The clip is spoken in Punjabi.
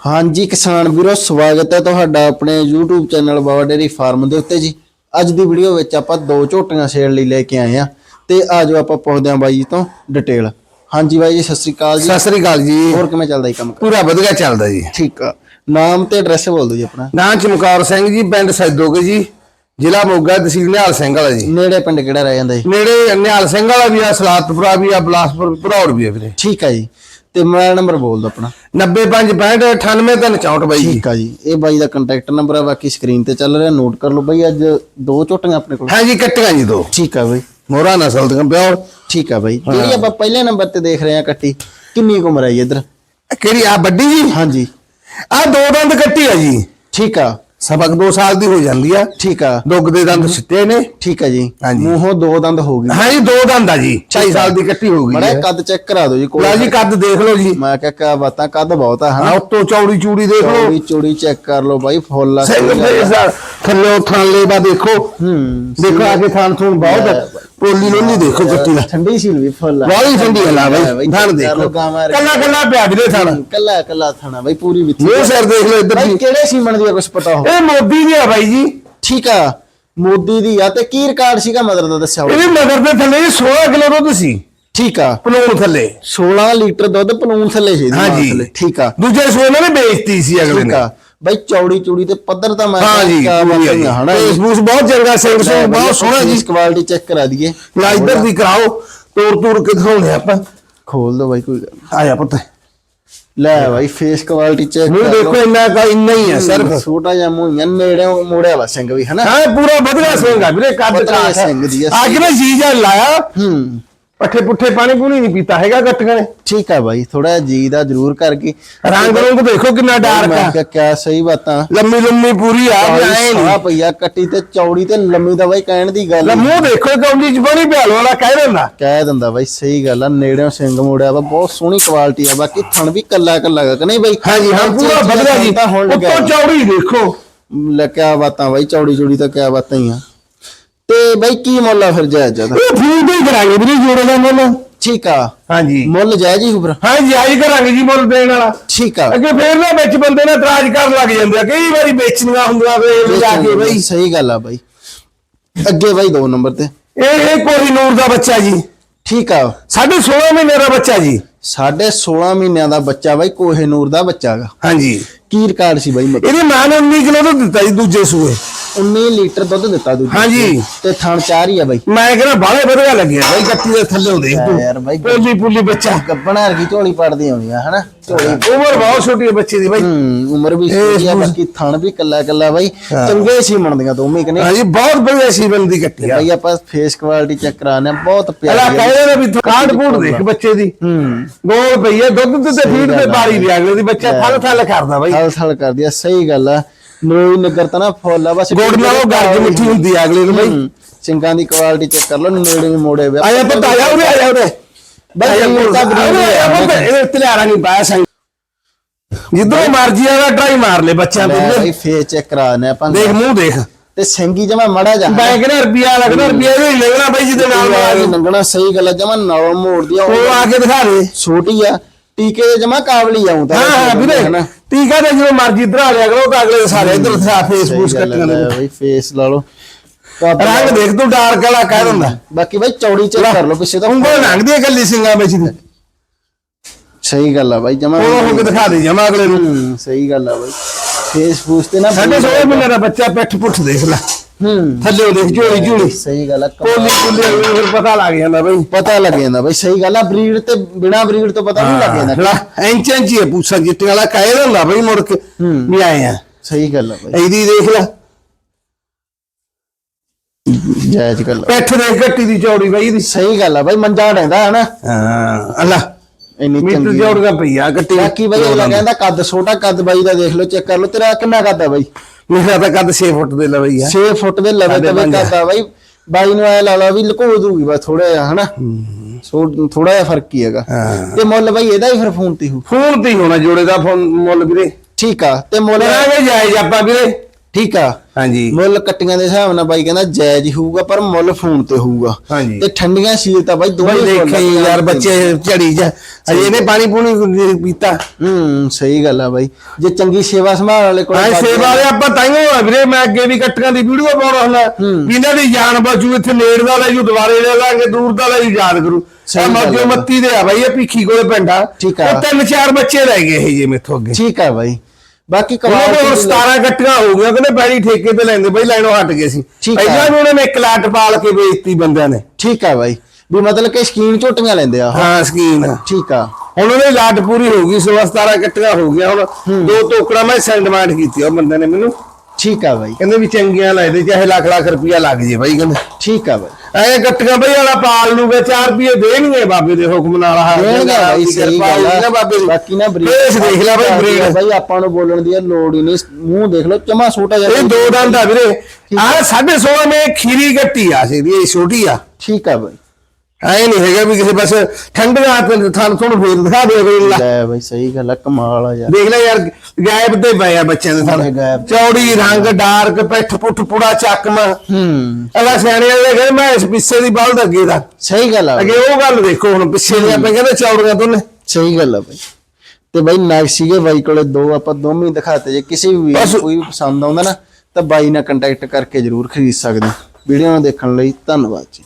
ਹਾਂਜੀ ਕਿਸਾਨ ਵੀਰੋ ਸਵਾਗਤ ਹੈ ਤੁਹਾਡਾ ਆਪਣੇ YouTube channel Baba dairy farm ਦੇ ਉੱਤੇ ਜੀ। ਅੱਜ ਦੀ ਵੀਡੀਓ ਵਿੱਚ ਆਪਾਂ ਦੋ ਝੋਟੀਆਂ ਸੇਲ ਲਈ ਲੈ ਕੇ ਆਏ ਆ ਤੇ ਆਜੋ ਆਪਾਂ ਪੁੱਛਦੇ ਆਂ ਬਾਈ ਜੀ ਤੋਂ ਡਿਟੇਲ ਹਾਂਜੀ ਬਾਈ ਜੀ ਸਤਿ ਸ੍ਰੀ ਅਕਾਲ ਜੀ। ਸਤਿ ਸ੍ਰੀ ਅਕਾਲ ਜੀ। ਹੋਰ ਕਿਵੇਂ ਚੱਲਦਾ ਜੀ ਕੰਮ? ਪੂਰਾ ਵਧੀਆ ਚੱਲਦਾ ਜੀ। ਠੀਕ ਆ। ਨਾਮ ਤੇ ਐਡਰੈਸ ਬੋਲ ਦਿਓ ਜੀ ਆਪਣਾ। ਨਾਂ ਚਮਕੌਰ ਸਿੰਘ ਜੀ ਪਿੰਡ ਸੈਦੋਗੇ ਜੀ ਜ਼ਿਲ੍ਹਾ ਮੋਗਾ ਤਹਿਸੀਲ ਨਿਹਾਲ ਸਿੰਘ ਵਾਲਾ ਜੀ। ਨੇੜੇ ਪਿੰਡ ਕਿਹੜਾ ਰਹਿ ਜਾਂਦਾ ਜੀ? ਨੇੜੇ ਨਿਹਾਲ ਸਿੰਘ ਵਾਲਾ ਵੀ ਆ ਸਲਾਤਪੁਰਾ ਵੀ ਆ ਬਲਾਸਪੁਰ ਭਰੌੜ ਵੀ ਆ ਵੀਰੇ। ਠੀਕ ਆ ਜੀ। ਤੇ ਮੇਰਾ ਨੰਬਰ ਬੋਲ ਦਿਓ ਆਪਣਾ। 9565 ਬਾਈ ਜੀ। ਠੀਕ ਆ ਜੀ। ਇਹ ਬਾਈ ਦਾ ਕੰਟੈਕਟ ਨੰਬਰ ਆ ਬਾਕੀ ਸਕਰੀਨ ਤੇ ਚੱਲ ਰਿਹਾ। ਨੋਟ ਕਰ ਲਓ ਬਾਈ ਅੱਜ ਦੋ ਝੋਟੀਆਂ ਆਪਣੇ ਕੋਲ। ਹਾਂ ਜੀ ਕੱਟੀਆਂ ਜੀ ਦੋ। ਠੀਕ ਆ ਬਾਈ। ਮੋਹਰਾ ਨਸਲ ਦੀਆਂ ਪਿਓਰ ਠੀਕ ਆ ਬਾਈ। ਜਿਹੜੀ ਆਪਾਂ ਪਹਿਲੇ ਨੰਬਰ ਤੇ ਦੇਖ ਰਹੇ ਆ ਕੱਟੀ ਕਿੰਨੀ ਕੁ ਉਮਰ ਹੈ ਜੀ ਇੱਧਰ? ਕਿਹੜੀ ਆ ਵੱਡੀ ਜੀ? ਹਾਂਜੀ। ਆ ਦੋ ਦੰਦ ਕੱਟੀ ਆ ਜੀ। ਠੀਕ ਆ। ਸਬਕ 2 ਸਾਲ ਦੀ ਹੋ ਜਾਂਦੀ ਆ। ਠੀਕ ਆ। ਦੁੱਗ ਦੇ ਦੰਦ ਸਿੱਟੇ ਨੇ। ਠੀਕ ਆ ਜੀ। ਹਾਂਜੀ। ਮੂੰਹੋਂ ਦੋ ਦੰਦ ਹੋ ਗਏ ਹਾਂ ਜੀ ਦੋ ਦੰਦ ਆ ਜੀ। 2.5 ਸਾਲ ਦੀ ਕੱਟੀ ਹੋ ਗਈ ਮੜਾ ਹੈ। ਕੱਦ ਚੈੱਕ ਕਰਾ ਦਿਓ ਜੀ ਕੋਲ ਲਓ ਜੀ ਕੱਦ ਦੇਖ ਲਓ ਜੀ। ਮੈਂ ਕਿਹਾ ਕਿਆ ਬਾਤਾਂ ਕੱਦ ਬਹੁਤ ਆ ਹਾਂ ਹਨਾ ਉੱਤੋਂ ਚੌੜੀ ਚੂੜੀ ਦੇਖ ਲਓ। ਚੌੜੀ ਚੌੜੀ ਚੈੱਕ ਕਰ ਲਓ ਬਾਈ ਫੁੱਲ ਆ ਸਿੰਘ ਸਰ ਥੱਲੇ ਥਾਲੇ ਬਾ ਦੇਖੋ। ਹੂੰ ਦੇਖੋ ਆ ਕੇ ਥਾਨ ਥੂਨ ਬਹੁਤ ਹੈ। ਨੂੰ ਨਹੀਂ ਦੇਖੋ ਕੱਟੀ ਦਾ। ਠੰਡੀ ਸੀ ਵੀ ਫੁੱਲ ਵਾਲੀ ਠੰਡੀ ਹਲਾ ਲੈ ਬਈ ਕਰ ਦੇਖੋ। ਕੱਲਾ ਕੱਲਾ ਪਿਆ ਵੀਰੇ ਥਾਨ ਕੱਲਾ ਕੱਲਾ ਥਾਣਾ ਬਾਈ ਪੂਰੀ ਵਿੱਚ ਮੂੰਹ ਸਿਰ ਦੇਖ ਲਓ ਇੱਧਰ ਬਾਈ ਕਿਹੜੇ ਸੀਮਨ ਦੀ ਕੁਝ ਪਤਾ ਹੋ ਇਹ ਮੋਦੀ ਦੀ ਆ ਬਾਈ ਜੀ। ਠੀਕ ਆ ਮੋਦੀ ਦੀ ਆ ਤੇ ਕੀ ਰਿਕਾਰਡ ਸੀਗਾ ਮਦਰ ਦਾ ਦੱਸਿਆ ਹੋਵੇ? ਇਹਦੇ ਮਗਰ ਦੇ ਥੱਲੇ ਜੀ 16 ਕਿਲੋ ਦੁੱਧ ਸੀ। ਠੀਕ ਆ। ਪਲੂਣ ਥੱਲੇ। 16 ਲੀਟਰ ਦੁੱਧ ਪਨੂਨ ਥੱਲੇ ਸੀ ਹਾਂਜੀ। ਠੀਕ ਆ। ਦੂਜੇ ਸੂਏ ਨੇ ਵੇਚਤੀ ਸੀ ਅਗਲੇ ਠੀਕ ਨੇ। ਆ। ਬਾਈ ਚੌੜੀ ਚੂੜੀ ਤੇ ਪੱਧਰ ਤਾਂ ਮੈਂ ਹਾਂ ਜੀ ਆ ਜੀ ਫੂਸ ਬਹੁਤ ਚੰਗਾ ਸਿੰਘ ਸਿੰਘ ਬਹੁਤ ਸੋਹਣਾ ਜੀ। ਕੁਆਲਿਟੀ ਚੈੱਕ ਕਰਾ ਦਈਏ। ਨਾ ਇੱਧਰ ਦੀ ਕਰਾਓ ਤੋੜ ਤੋੜ ਕੇ ਦਿਖਾਉਣੇ ਆਪਾਂ। ਖੋਲ ਦੋ ਬਾਈ ਕੋਈ। ਆਇਆ ਪੁੱਤ। ਲੈ ਬਾਈ ਫੇਸ ਕੁਆਲਿਟੀ ਚੈੱਕ ਮੂੰਹ ਦੇਖੋ ਇੰਨਾ ਕਾ ਇੰਨਾ ਹੀ ਹੈ ਸਿਰਫ। ਛੋਟਾ ਜਿਹਾ ਮੂੰਹ ਨੇੜੇ ਮੋੜਿਆ ਵਾ ਸਿੰਘ ਵੀ ਹਨਾ? ਹਾਂ ਪੂਰਾ ਵਧੀਆ ਸਿੰਘ ਆ ਵੀਰੇ ਕੱਦ ਕਾਠ ਸਿੰਘ ਦੀ ਆ। ਅੱਜ ਨੇ ਜੀਜਾ ਲਾਇਆ। ਹੂੰ। ਪੱਠੇ ਪੁੱਠੇ ਪਾਣੀ ਪੂਣੀ ਨਹੀਂ ਪੀਤਾ ਹੈਗਾ ਗੱਟੀਆਂ ਨੇ। ਠੀਕ ਆ ਬਾਈ ਥੋੜਾ ਜੀ ਦਾ ਜ਼ਰੂਰ ਕਰਕੇ ਰੰਗ ਰੰਗ ਦੇਖੋ ਕਿੰਨਾ ਡਾਰਕ ਮੈਂ ਆ। ਕਿਹਾ ਕਿਆ ਸਹੀ ਬਾਤਾਂ ਲੰਮੀ ਲੰਮੀ ਪੂਰੀ ਆ ਵੀ ਐ ਸਾਰਾ ਨਹੀਂ ਪਈਆ ਕੱਟੀ ਤੇ ਚੌੜੀ ਤੇ ਲੰਮੀ ਦਾ ਬਾਈ ਕਹਿਣ ਦੀ ਗੱਲ ਲੈ ਨੀ। ਮੂੰਹ ਦੇਖੋ ਕੌਂਡੀ ਚ ਬਣੀ ਭਿਆਲ ਵਾਲਾ ਕਹਿ ਦਿੰਦਾ। ਕਹਿ ਦਿੰਦਾ ਬਾਈ ਸਹੀ ਗੱਲ ਆ ਨੇੜਿਓਂ ਸਿੰਘ ਮੋੜਿਆ ਵਾ ਬਹੁਤ ਸੋਹਣੀ ਕੁਆਲਿਟੀ ਆ ਬਾਕੀ ਥਣ ਵੀ ਕੱਲਾ ਕੱਲਾ ਗਾ ਕਿ ਨਹੀਂ ਬਾਈ? ਹਾਂਜੀ ਹਾਂ ਪੂਰਾ ਬਦਲਿਆ ਜੀ। ਤਾਂ ਹੁਣ ਲੱਗਿਆ। ਉੱਤੋਂ ਚੌੜੀ ਦੇਖੋ। ਲੈ ਕਿਆ ਬਾਤਾਂ ਬਾਈ ਚੌੜੀ ਚੌੜੀ ਤਾਂ ਕਿਆ ਬਾਤਾਂ ਹੀ ਆ। ਤੇ ਬਾਈ ਕੀ ਮੁੱਲ ਆ ਫਿਰ ਜਾਇਜ਼ ਜ਼ਿਆਦਾ ਇਹ ਫੂਲ ਦੇ ਹੀ ਕਰਾਂਗੇ ਵੀਰੇ ਜੋੜੇ ਦਾ ਮੁੱਲ। ਠੀਕ ਆ। ਹਾਂਜੀ। ਮੁੱਲ ਜਾਇਜ਼ ਹੀ ਉਪਰ ਹਾਂ ਜੀ ਆਈ ਕਰਾਂਗੇ ਜੀ ਮੁੱਲ ਦੇਣ ਵਾਲਾ। ਠੀਕ ਆ। ਅੱਗੇ ਫੇਰ ਨਾ ਵਿੱਚ ਬੰਦੇ ਨੇ ਇਤਰਾਜ਼ ਕਰਨ ਲੱਗ ਜਾਂਦੇ ਆ। ਕਈ ਵਾਰੀ ਵੇਚਣੀਆਂ ਹੁੰਦੀਆਂ ਵੇ ਜਾ ਕੇ ਬਈ। ਸਹੀ ਗੱਲ ਆ ਬਾਈ। ਅੱਗੇ ਬਾਈ ਦੋ ਨੰਬਰ ਤੇ। ਇਹ ਇਹ ਕੋਈ ਨੂਰ ਦਾ ਬੱਚਾ ਜੀ। ਠੀਕ ਆ। ਸਾਢੇ 16 ਮਹੀਨੇ ਦਾ ਬੱਚਾ ਜੀ। ਸਾਢੇ 16 ਮਹੀਨਿਆਂ ਦਾ ਬੱਚਾ ਬਾਈ ਕੋਹੇ ਨੂਰ ਦਾ ਬੱਚਾ ਗਾ। ਹਾਂਜੀ। ਕੀ ਰਿਕਾਰਡ ਸੀ ਬਾਈ ਮਤਲਬ ਇਹਦੀ ਮਾਂ ਨੇ 19 ਕਿਲੋ ਦੁੱਧ ਦਿੱਤਾ ਜੀ ਦੂਜੇ ਸੂਏ। 19 ਲੀਟਰ ਦੁੱਧ ਦਿੱਤਾ ਦੂਜੀ ਹਾਂਜੀ। ਤੇ ਥਣ ਚਾਰ ਹੀ ਆ ਬਾਈ। ਮੈਂ ਕਹਿੰਦਾ ਬਾਹਲੇ ਵਧੀਆ ਲੱਗਿਆ ਬਾਈ ਕੱਤੀ ਦੇ ਥੱਲੇ ਹੁੰਦੇ ਯਾਰ ਬਾਈ ਪੋਲੀ ਪੁੱਲੀ ਬੱਚਾ। ਗੱਬਣਾ ਵਰਗੀ ਝੋਲੀ ਪੜਦੀ ਆਉਂਦੀ ਆ ਹਨਾ? ਝੋਲੀ। ਉਮਰ ਬਹੁਤ ਛੋਟੀ ਹੈ ਬੱਚੇ ਦੀ ਬਾਈ। ਹੂੰ ਉਮਰ ਵੀ ਛੋਟੀ ਆ ਬਾਕੀ ਥਣ ਵੀ ਕੱਲਾ ਕੱਲਾ ਬਾਈ। ਚੰਗੇ ਸੀ ਮੰਨਦੀਆਂ ਦੋਵੇਂ ਕਿ ਨਹੀਂ? ਹਾਂਜੀ ਬਹੁਤ ਵਧੀਆ ਸੀ ਬੰਦੀ ਕੱਟੀ ਆ। ਬਾਈ ਆਪਾਂ ਫੇਸ ਕੁਆਲਿਟੀ ਚੈੱਕ ਕਰਾਣੇ ਬਹੁਤ ਪਿਆਰੀ ਆ। ਕਹਿੰਦੇ ਨੇ ਵੀ ਕਾਂਡ ਕੂੜ ਦੇਖ ਬੱਚੇ ਦੀ। ਹੂੰ। ਗੋਲ ਪਈ ਹੈ ਦੁੱਧ ਤੇ ਫੀਡ ਤੇ। ਬਾਰੀ ਵੀ ਅਗਲੇ ਦੀ ਬੱਚਾ ਥਲ ਥਲ ਕਰਦਾ ਬਾਈ। ਥਲ ਥਲ ਕਰਦੀ ਆ ਸਹੀ ਗੱਲ ਆ। ਨਰੋਈ ਨਗਰ ਤਾਂ ਨਾ ਫੁੱਲ ਆ ਬਸ ਗੋੜ ਨਾਲੋਂ ਗਰਜ ਮਿੱਠੀ ਹੁੰਦੀ ਆ ਅਗਲੇ ਨੂੰ ਬਾਈ। ਸਿੰਗਾਂ ਦੀ ਕੁਆਲਿਟੀ ਚੈੱਕ ਕਰ ਲਓ ਨੇੜੇ ਵੀ ਮੋੜੇ ਵੇ ਆਇਆ ਪੁੱਤ ਆਇਆ ਉਰੇ ਆਇਆ ਉਰੇ। ਬਾਈ ਆਇਆ ਇਹ ਤਾਂ ਇਹ ਤਲਿਆਰਾ ਨਹੀਂ ਪਾਇਆ ਸੰਗ। ਜਿੱਦੋਂ ਮਰਜ਼ੀ ਆ ਟਰਾਈ ਮਾਰ ਲੈ ਬੱਚਿਆਂ ਤੋਂ ਬਾਈ ਫੇਸ ਚੈੱਕ ਕਰਾਣੇ ਆਪਾਂ ਦੇਖ ਮੂੰਹ ਦੇਖ। ਤੇ ਸਿੰਗੀ ਜਮਾ ਮੜਾ ਜਾ। ਬੈਂਕ ਨੇ ਰੁਪਿਆ ਲੱਗਦਾ ਰੁਪਿਆ ਇਹ ਨਹੀਂ ਲੱਗਣਾ ਬਾਈ ਜਿਹਦੇ ਨਾਲ ਨੰਗਣਾ ਸਹੀ ਗੱਲ ਆ ਜਮਾ ਨਾਲ ਮੋੜਦੀ ਆ ਉਹ ਆ ਕੇ ਦਿਖਾ ਦੇ। ਛੋਟੀ ਆ ਟੀਕੇ ਜਮਾ ਕਾਬਲੀ ਆਉਂ ਤਾਂ ਹਾਂ ਹਾਂ ਵੀਰੇ। ਹਨਾ। ਟੀਕਾ ਤੇ ਜਦੋਂ ਮਰਜ਼ੀ ਇਧਰ ਲਿਆ ਕਰੋ ਤਾਂ ਅਗਲੇ ਦੇ ਸਾਰੇ ਇਧਰ ਸਹੀ ਗੱਲ ਕੱਟੀਆਂ ਆ, ਨੇ ਬਾਈ ਫੇਸ ਲਾ ਲਓ। ਰੰਗ ਦੇਖ ਤੂੰ ਡਾਰਕ ਵਾਲਾ ਕਹਿ ਦਿੰਦਾ। ਬਾਕੀ ਬਾਈ ਚੌੜੀ ਚੈੱਕ ਕਰ ਲਓ ਪਿੱਛੇ ਤਾਂ। ਉਂਗਲ ਲੰਘਦੀ ਹੈ ਗੱਲੀ ਸਿੰਘਾਂ ਵਿੱਚ ਦੀ। ਸਹੀ ਗੱਲ ਆ ਬਾਈ ਜਮਾ ਉਹ ਹੋ ਕੇ ਦਿਖਾ ਦੇ ਜਮਾ ਅਗਲੇ ਨੂੰ। ਸਹੀ ਗੱਲ ਆ ਬਾਈ। ਫੇਸ ਫੂਸ ਤੇ ਨਾ ਸਾਡੇ 16 ਮਹੀਨੇ ਦਾ ਬੱਚਾ ਪਿੱਠ ਪੁੱਠ ਦੇਖ ਲੈ। ਹੂੰ। ਥੱਲੇ ਉਹ ਦੇਖ ਝੋਲੀ ਝੋਲੀ। ਸਹੀ ਗੱਲ ਆ ਕੋਲੀ ਕੁੱਲੀ ਫਿਰ ਪਤਾ ਲੱਗ ਜਾਂਦਾ ਬਈ। ਪਤਾ ਲੱਗ ਜਾਂਦਾ ਬਾਈ ਸਹੀ ਗੱਲ ਆ ਬਰੀਡ ਤੇ ਬਿਨਾ ਬਰੀਡ ਤੋਂ ਪਤਾ ਨਹੀਂ ਲੱਗ ਜਾਂਦਾ। ਇੰਚ ਇੰਚ ਹੀ ਪੂਛਾ ਜਿੱਤੇ ਵਾਲਾ ਕਹਿ ਦਿੰਦਾ ਬਈ ਮੁੜ ਕੇ। ਵੀ ਆਏ ਆ। ਸਹੀ ਗੱਲ ਆ ਬਾਈ। ਇਹਦੀ ਦੇਖ ਲੈ। ਜਾਇਜ਼ ਗੱਲ। ਪਿੱਠ ਦੇਖ ਘੱਟੀ ਦੀ ਚੌੜੀ ਬਈ ਦੀ ਸਹੀ ਗੱਲ ਆ ਬਾਈ ਮੰਜਾ ਰਹਿੰਦਾ ਹਨਾ ਹਾਂ ਅੱਲਾ। ਇੰਨੀ ਮੀਟਰ ਚੰਗੀ ਜੋੜਗਾ ਪਈਆ ਘੱਟੀ ਬਾਕੀ ਬਾਈ ਅਗਲਾ ਕਹਿੰਦਾ ਕੱਦ ਛੋਟਾ ਕੱਦ ਬਾਈ ਦਾ ਦੇਖ ਲਓ ਚੈੱਕ ਕਰ ਲਓ। ਤੇਰਾ ਕਿੰਨਾ ਕੱਦ ਆ ਬਾਈ? ਮੇਰਾ ਤਾਂ ਕੱਦ 6 ਫੁੱਟ ਦੇ ਲਵਈ ਆ। 6 ਫੁੱਟ ਦੇ ਲਵੇ ਪੰਜ। ਕੱਦ ਆ ਬਾਈ। ਬਾਈ ਨੂੰ ਐ ਲਾ ਲਾ ਵੀ ਲੁਕੋ ਦੂਗੀ ਬਸ ਥੋੜਾ ਜਿਹਾ ਹਨਾ? ਥੋੜਾ ਜਿਹਾ ਫ਼ਰਕ ਹੀ ਹੈਗਾ। ਹਾਂ। ਤੇ ਮੁੱਲ ਬਾਈ ਇਹਦਾ ਹੀ ਫਿਰ ਫੋਨ ਤੇ ਹੂ ਫੋਨ ਤੇ ਹੀ ਹੋਣਾ ਜੋੜੇ ਦਾ ਫੋਨ ਮੁੱਲ ਵੀਰੇ। ਠੀਕ ਆ ਤੇ ਮੁੱਲ ਜਾਇਜ਼ ਆਪਾਂ ਵੀਰੇ। ਠੀਕ ਆ? ਹਾਂਜੀ। ਮੁੱਲ ਕੱਟੀਆਂ ਦੇ ਹਿਸਾਬ ਨਾਲ ਬਾਈ ਕਹਿੰਦਾ ਜਾਇਜ਼ ਹੀ ਹੋਊਗਾ ਪਰ ਮੁੱਲ ਫੋਨ ਤੇ ਹੋਊਗਾ। ਹਾਂਜੀ। ਤੇ ਠੰਡੀਆਂ ਸੀਲ ਤਾਂ ਬਾਈ ਦੋਵੇਂ ਦੇਖੇ। ਯਾਰ ਬੱਚੇ ਝੜੀ ਜਾ। ਅਜੇ ਇਹਨੇ ਪਾਣੀ ਪੂਣੀ ਪੀਤਾ। ਹੂੰ ਸਹੀ ਗੱਲ ਆ ਬਾਈ। ਜੇ ਚੰਗੀ ਸੇਵਾ ਸੰਭਾਲ ਵਾਲੇ ਕੋਲ ਹਾਂ ਸੇਵਾ ਵਾਲੇ ਆਪਾਂ ਤਾਈਓ ਵੀਰੇ। ਮੈਂ ਅੱਗੇ ਵੀ ਕੱਟਕਾਂ ਦੀ ਵੀਡੀਓ ਪਾਉਣਾ ਹੁੰਦਾ। ਇਹਨਾਂ ਦੀ ਜਾਨ ਬਚੂ ਇੱਥੇ ਨੇੜ ਦਾ ਲੈ ਜੂ ਦੁਬਾਰੇ ਲੈ ਲਾਂਗੇ ਦੂਰ ਦਾ ਲੈ ਜੂ ਯਾਦ ਕਰੂ। ਮੱਜੋ। ਮੱਤੀ ਦੇ ਆ ਬਾਈ ਇਹ ਭੀਖੀ ਕੋਲੇ ਪਿੰਡ ਠੀਕ ਆ। ਤਿੰਨ ਚਾਰ ਬੱਚੇ ਰਹਿ ਗਏ ਇਹ ਜੇ ਮੇਥੋਂ ਅੱਗੇ। ਠੀਕ ਆ ਬਾਈ। ਬਾਕੀ ਉਹਨਾਂ ਕਮਾਲ ਕੋਲ ਹੁਣ 17 ਕੱਟੀਆਂ ਹੋ ਗਈਆਂ ਕਹਿੰਦੇ ਪੈੜੀ ਠੇਕੇ ਤੇ ਲੈਂਦੇ ਬਈ ਲੈਣੋਂ ਹਟ ਗਏ ਸੀ। ਠੀਕ ਆ। ਪਹਿਲਾਂ ਵੀ ਉਹਨਾਂ ਨੇ ਇੱਕ ਲੱਟ ਪਾਲ ਕੇ ਵੇਚਤੀ ਬੰਦਿਆਂ ਨੇ। ਠੀਕ ਆ ਬਾਈ। ਵੀ ਮਤਲਬ ਕਿ ਸਕੀਨ ਝੋਟੀਆਂ ਲੈਂਦੇ ਆ ਉਹ। ਹਾਂ ਸਕੀਨ ਠੀਕ ਆ। ਹੁਣ ਉਹਦੀ ਲਾਟ ਪੂਰੀ ਹੋ ਗਈ 16 17 ਕੱਟੀਆਂ ਹੋ ਗਈਆਂ ਹੁਣ ਦੋ ਟੋਕੜਾ ਮੈਂ ਸੈਂਡਮਾਂਟ ਕੀਤੀ ਉਹ ਬੰਦੇ ਨੇ ਮੈਨੂੰ। ਠੀਕ ਆ ਬਾਈ। ਕਹਿੰਦੇ ਵੀ ਚੰਗੀਆਂ ਲੱਗਦੇ ਚਾਹੇ ਲੱਖ ਲੱਖ ਰੁਪਇਆ ਲੱਗ ਜੇ ਬਾਈ ਕਹਿੰਦੇ। ਠੀਕ ਆ ਬਾਈ। ਐ ਗੱਟੀਆਂ ਬਈ ਵਾਲਾ ਪਾਲ ਲੂਗੇ 4 ਰੁਪਏ ਦੇਣਗੇ ਬਾਬੇ ਦੇ ਹੁਕਮ ਨਾਲ ਆਹ ਦੇਣਗੇ ਬਾਈ ਸਹੀ ਗੱਲ ਨਾ ਆ ਬਾਬੇ ਦੀ। ਬਾਕੀ ਨਾ ਬਰੀਡ ਫੇਸ ਦੇਖ ਲੈ ਬਾਈ ਬਰੀਡ। ਬਾਈ ਆਪਾਂ ਨੂੰ ਬੋਲਣ ਦੀ ਲੋੜ ਹੀ ਨਹੀਂ। ਮੂੰਹ ਦੇਖ ਲਓ ਚਮਾ ਛੋਟਾ ਜਿਹਾ ਇਹ ਦੋ ਦੰਦ ਆ ਵੀਰੇ। ਆਹ 16.5 ਮੇ ਖੀਰੀ ਗੱਟੀ ਆ ਸੀ ਇਹ ਛੋਟੀ ਆ। ਠੀਕ ਆ ਬਾਈ। ਐ ਨਹੀਂ ਹੈਗਾ ਵੀ ਕਿਸੇ ਬਸ ਠੰਡੀਆਂ ਤੇ ਥਾਨ ਤੁਹਾਨੂੰ ਫੇਰ ਦਿਖਾ ਦੇ ਅਗਲੇ ਲਾ ਬਾਈ ਸਹੀ ਗੱਲ ਆ ਕਮਾਲ ਆ ਯਾਰ। ਦੇਖ ਲੈ ਯਾਰ ਗਾਇਬ ਤੇ ਪਏ ਆ ਬੱਚਿਆਂ ਦੇ ਗਾਇਬ। ਚੌੜੀ ਰੰਗ ਡਾਰਕ ਪਿੱਠ ਪੁੱਠ ਪੁੜਾ ਚੱਕਮਾ। ਹੂੰ। ਅਗਾ ਸਿਆਣੇ ਵਾਲੇ ਕਹਿੰਦੇ ਮੈਂ ਇਸ ਪਿੱਛੇ ਦੀ ਬਲਦ ਅੱਗੇ ਦਾ। ਸਹੀ ਗੱਲ ਆ। ਅੱਗੇ ਉਹ ਗੱਲ ਦੇਖੋ ਹੁਣ ਪਿੱਛੇ ਦੀ ਆਪਾਂ ਕਹਿੰਦੇ ਚੌੜੀਆਂ ਦੋਨੇ। ਸਹੀ ਗੱਲ ਆ ਬਾਈ। ਤੇ ਬਾਈ ਨਗ ਸੀਗੇ ਬਾਈ ਕੋਲੇ ਦੋ ਆਪਾਂ ਦੋਵੇਂ ਹੀ ਦਿਖਾਤੇ। ਜੇ ਕਿਸੇ ਵੀ ਕੋਈ ਵੀ ਪਸੰਦ ਆਉਂਦਾ ਨਾ ਤਾਂ ਬਾਈ ਨਾਲ ਕੰਟੈਕਟ ਕਰਕੇ ਜਰੂਰ ਖਰੀਦ ਸਕਦੇ ਵੀਡੀਓ ਨੂੰ ਦੇਖਣ ਲਈ ਧੰਨਵਾਦ ਜੀ।